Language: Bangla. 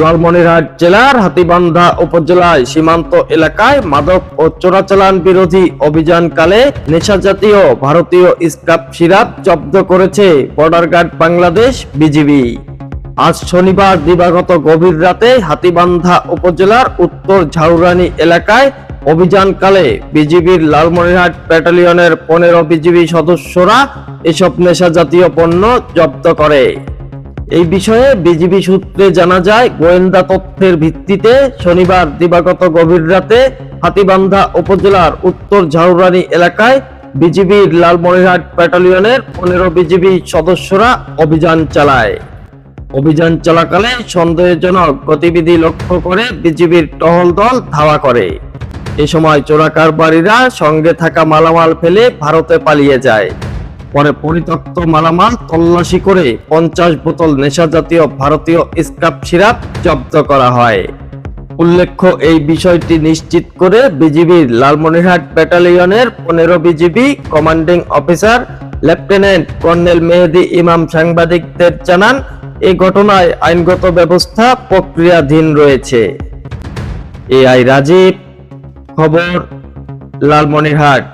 লালমনিরহাট জেলার হাতিবান্ধা উপজেলায় সীমান্ত এলাকায় মাদক ও চোরাচালান বিরোধী অভিযানকালে নেশাজাতীয় ভারতীয় স্ক্রাপ সিরাপ জব্দ করেছে বর্ডার গার্ড বাংলাদেশ বিজিবি। আজ শনিবার দিবাগত গভীর রাতে হাতিবান্ধা উপজেলার উত্তর ঝাউরানি এলাকায় অভিযানকালে বিজিবির লালমনিরহাট ব্যাটালিয়নের পনেরো বিজিবি সদস্যরা এসব নেশাজাতীয় পণ্য জব্দ করে। এই বিষয়ে বিজিবি সূত্রে জানা যায়, গোয়েন্দা তথ্যের ভিত্তিতে শনিবার দিবাগত গভীর রাতে হাতিবান্ধা উপজেলার উত্তর ঝাউরানি এলাকায় বিজিবির লালমনিরহাট ব্যাটালিয়নের পনেরো বিজিবি সদস্যরা অভিযান চালায়। অভিযান চলাকালে সন্দেহজনক গতিবিধি লক্ষ্য করে বিজিবির টহল দল ধাওয়া করে। এ সময় চোরাকারবারীরা সঙ্গে থাকা মালামাল ফেলে ভারতে পালিয়ে যায়। পরে পরিত্যক্ত মালামাল তল্লাশি করে পঞ্চাশ বোতল নেশাজাতীয় ভারতীয় স্ক্রাপ সিরাপ জব্দ করা হয়। উল্লেখ্য, এই বিষয়টি নিশ্চিত করে বিজিবির লালমনিরহাট ব্যাটালিয়নের পনেরো BGB commanding officer lieutenant colonel Mehedi Imam সাংবাদিকদের জানান এই ঘটনায় আইনগত ব্যবস্থা প্রক্রিয়াধীন রয়েছে। এআই রাজীব, খবর, লালমনিরহাট।